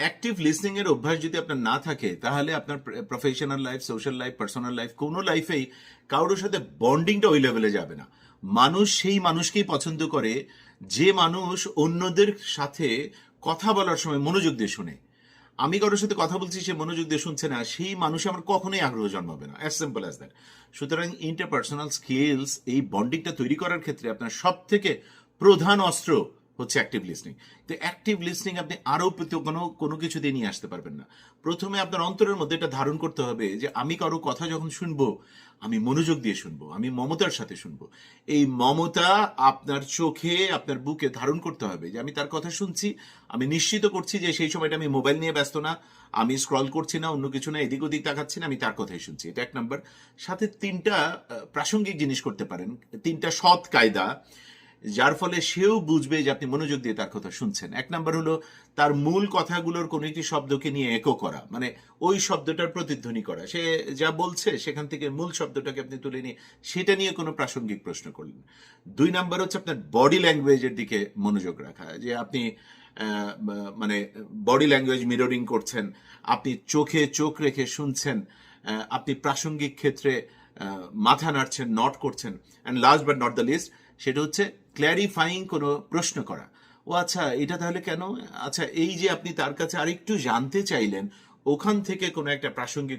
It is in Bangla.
অ্যাক্টিভ লিসনিং এর অভ্যাস যদি আপনার না থাকে, তাহলে আপনার professional life social life personal life কোনো লাইফেই কারোর সাথে বন্ডিংটা ওই লেভেলে যাবে না। মানুষ সেই মানুষকেই পছন্দ করে, যে মানুষ অন্যদের সাথে কথা বলার সময় মনোযোগ দিয়ে শুনে। আমি কারোর সাথে কথা বলছি, সে মনোযোগ দিয়ে শুনছে না, সেই মানুষ আমার কখনোই আগ্রহ জন্মাবে না অ্যাজ সিম্পল অ্যাজ দ্যাট সুতরাং ইন্টারপার্সোনাল স্কিলস এই বন্ডিংটা তৈরি করার ক্ষেত্রে আপনার সব থেকে প্রধান অস্ত্র হচ্ছে অ্যাক্টিভ লিসনিং তো অ্যাক্টিভ লিসনিং আপনি আরও কোনো কোনো কিছু দিয়ে নিয়ে আসতে পারবেন না। প্রথমে আপনার অন্তরের মধ্যে এটা ধারণ করতে হবে যে আমি কারও কথা যখন শুনব, আমি মনোযোগ দিয়ে শুনব, আমি মমতার সাথে শুনব। এই মমতা আপনার চোখে, আপনার বুকে ধারণ করতে হবে যে আমি তার কথা শুনছি, আমি নিশ্চিত করছি যে সেই সময়টা আমি মোবাইল নিয়ে ব্যস্ত না, আমি স্ক্রল করছি না, অন্য কিছু না, এদিক ওদিক তাকাচ্ছি না, আমি তার কথাই শুনছি। এটা এক নম্বর সাথে তিনটা প্রাসঙ্গিক জিনিস করতে পারেন। তিনটা সৎ কায়দা। যার ফলে সেও বুঝবে যে আপনি মনোযোগ দিয়ে তার কথা শুনছেন। এক নাম্বার হলো, তার মূল কথাগুলোর কোনো একটি শব্দকে নিয়ে একো করা। মানে ওই শব্দটার প্রতিধ্বনি করা। সে যা বলছে, সেখান থেকে মূল শব্দটাকে আপনি তুলে নিয়ে সেটা নিয়ে কোনো প্রাসঙ্গিক প্রশ্ন করলেন। দুই নাম্বার হচ্ছে আপনার বডি ল্যাঙ্গুয়েজের দিকে মনোযোগ রাখা। যে আপনি মানে বডি ল্যাঙ্গুয়েজ মিররিং করছেন, আপনি চোখে চোখ রেখে শুনছেন আপনি প্রাসঙ্গিক ক্ষেত্রে মাথা নাড়ছেন নট করছেন। And last but not the least সেটা হচ্ছে ক্ল্যারিফাইং কোনো প্রশ্ন করা। ও আচ্ছা এটা তাহলে কেন? আচ্ছা এই যে আপনি তার কাছে আরেকটু জানতে চাইলেন, ওখান থেকে কোনো একটা প্রাসঙ্গিক